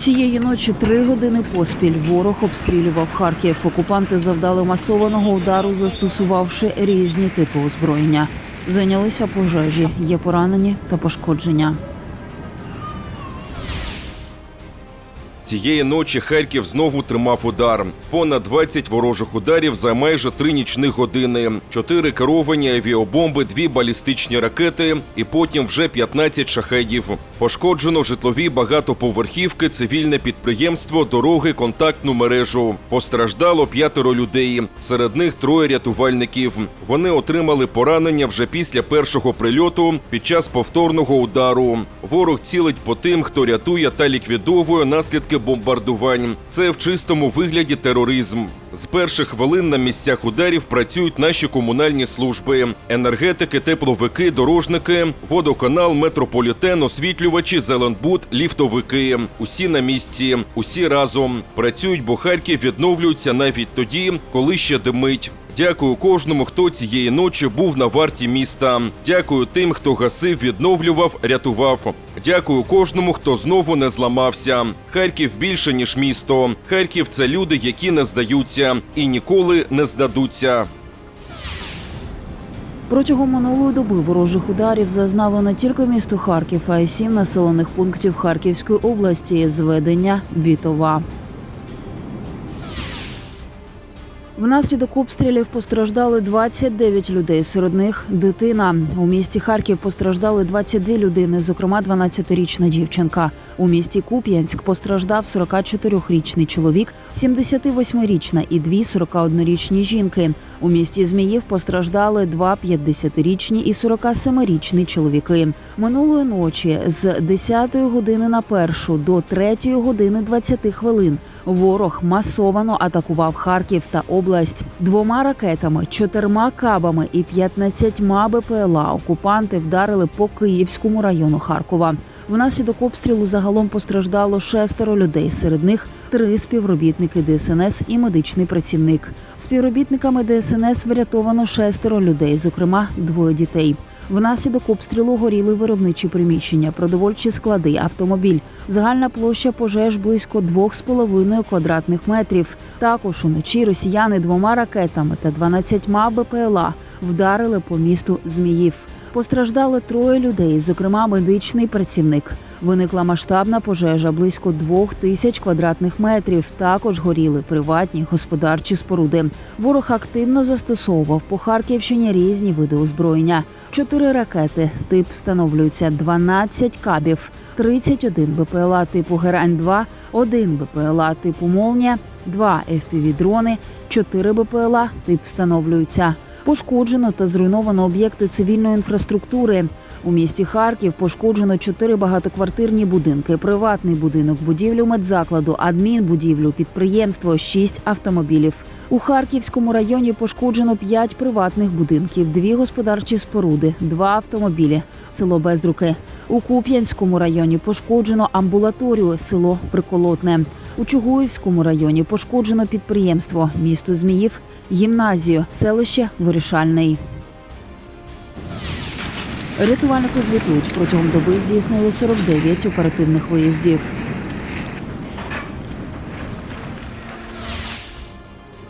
Цієї ночі три години поспіль ворог обстрілював Харків. Окупанти завдали масованого удару, застосувавши різні типи озброєння. Зайнялися пожежі, є поранені та пошкодження. Цієї ночі Харків знову тримав удар. Понад 20 ворожих ударів за майже три нічних години, чотири керовані авіабомби, дві балістичні ракети, і потім вже 15 шахедів. Пошкоджено житлові багатоповерхівки, цивільне підприємство, дороги, контактну мережу. Постраждало п'ятеро людей. Серед них троє рятувальників. Вони отримали поранення вже після першого прильоту під час повторного удару. Ворог цілить по тим, хто рятує та ліквідовує наслідки бомбардувань. Це в чистому вигляді тероризм. З перших хвилин на місцях ударів працюють наші комунальні служби: енергетики, тепловики, дорожники, водоканал, метрополітен, освітлювачі, зеленбуд, ліфтовики. Усі на місці, усі разом працюють, бо Харків відновлюється навіть тоді, коли ще димить. Дякую кожному, хто цієї ночі був на варті міста. Дякую тим, хто гасив, відновлював, рятував. Дякую кожному, хто знову не зламався. Харків більше ніж місто. Харків це люди, які не здаються і ніколи не здадуться. Протягом минулої доби ворожих ударів зазнало не тільки місто Харків, а й сім населених пунктів Харківської області. Зведення Вітова. Внаслідок обстрілів постраждали 29 людей. Серед них дитина. У місті Харків постраждали 22 людини, зокрема 12-річна дівчинка. У місті Куп'янськ постраждав 44-річний чоловік, 78-річна і дві 41-річні жінки. У місті Зміїв постраждали два 50-річні і 47-річні чоловіки. Минулої ночі з 10 години на першу до 3 години 20 хвилин ворог масовано атакував Харків та область двома ракетами, чотирма кабами і 15 БПЛА. Окупанти вдарили по Київському району Харкова. Внаслідок обстрілу загалом постраждало шестеро людей. Серед них три співробітники ДСНС і медичний працівник. Співробітниками ДСНС врятовано шестеро людей, зокрема двоє дітей. Внаслідок обстрілу горіли виробничі приміщення, продовольчі склади, автомобіль. Загальна площа пожеж близько 2,5 квадратних метрів. Також уночі росіяни двома ракетами та 12 БПЛА вдарили по місту Зміїв. Постраждали троє людей, зокрема медичний працівник. Виникла масштабна пожежа близько двох тисяч квадратних метрів. Також горіли приватні господарчі споруди. Ворог активно застосовував по Харківщині різні види озброєння. Чотири ракети, тип встановлюється 12 кабів, 31 БПЛА типу Герань-2, 1 БПЛА типу Молнія, 2 FPV-дрони, 4 БПЛА тип встановлюються. Пошкоджено та зруйновано об'єкти цивільної інфраструктури. У місті Харків пошкоджено чотири багатоквартирні будинки, приватний будинок, будівлю медзакладу, адмінбудівлю, підприємство, шість автомобілів. У Харківському районі пошкоджено п'ять приватних будинків, дві господарчі споруди, два автомобілі, село Безруки. У Куп'янському районі пошкоджено амбулаторію, село Приколотне. У Чугуївському районі пошкоджено підприємство, місто Зміїв, гімназію, селище Вирішальний. Рятувальники звітують, протягом доби здійснили 49 оперативних виїздів.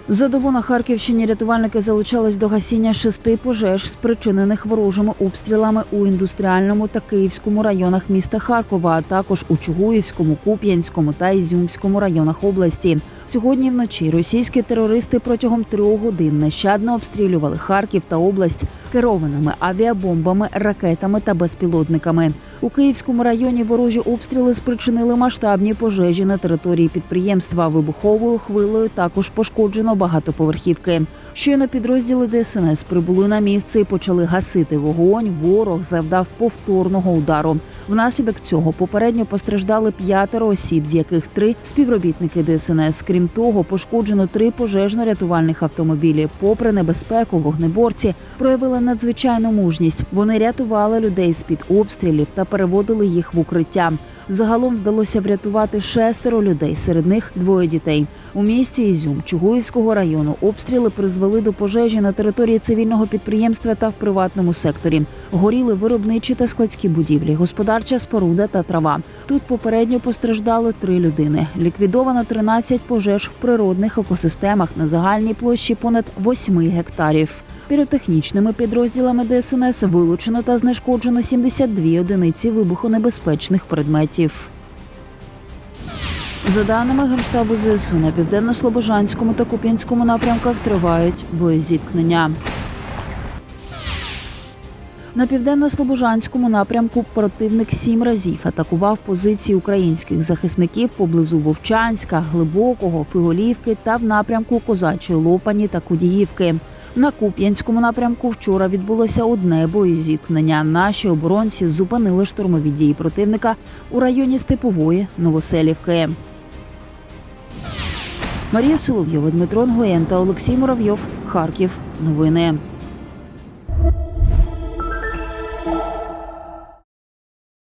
За добу на Харківщині рятувальники залучались до гасіння шести пожеж, спричинених ворожими обстрілами у індустріальному та київському районах міста Харкова, а також у Чугуївському, Куп'янському та Ізюмському районах області. Сьогодні вночі російські терористи протягом трьох годин нещадно обстрілювали Харків та область керованими авіабомбами, ракетами та безпілотниками. У Київському районі ворожі обстріли спричинили масштабні пожежі на території підприємства. Вибуховою хвилею також пошкоджено багатоповерхівки. Щойно підрозділи ДСНС прибули на місце і почали гасити вогонь. Ворог завдав повторного удару. Внаслідок цього попередньо постраждали п'ятеро осіб, з яких три співробітники ДСНС. Крім того, пошкоджено три пожежно-рятувальних автомобілі. Попри небезпеку, вогнеборці проявили надзвичайну мужність. Вони рятували людей з під обстрілів та переводили їх в укриття. Загалом вдалося врятувати шестеро людей, серед них двоє дітей. У місті Ізюм Чугуївського району обстріли призвели до пожежі на території цивільного підприємства та в приватному секторі. Горіли виробничі та складські будівлі, господарча споруда та трава. Тут попередньо постраждали три людини. Ліквідовано 13 пожеж в природних екосистемах на загальній площі понад 8 гектарів. Піротехнічними підрозділами ДСНС вилучено та знешкоджено 72 одиниці вибухонебезпечних предметів. За даними Генштабу ЗСУ, на південно-слобожанському та Куп'янському напрямках тривають боєзіткнення. На південно-слобожанському напрямку противник сім разів атакував позиції українських захисників поблизу Вовчанська, Глибокого, Фиголівки та в напрямку Козачої Лопані та Кудіївки. На Куп'янському напрямку вчора відбулося одне боєзіткнення. Наші оборонці зупинили штурмові дії противника у районі Степової Новоселівки. Марія Соловйова, Дмитро Нгоєн та Олексій Муравйов. Харків. Новини.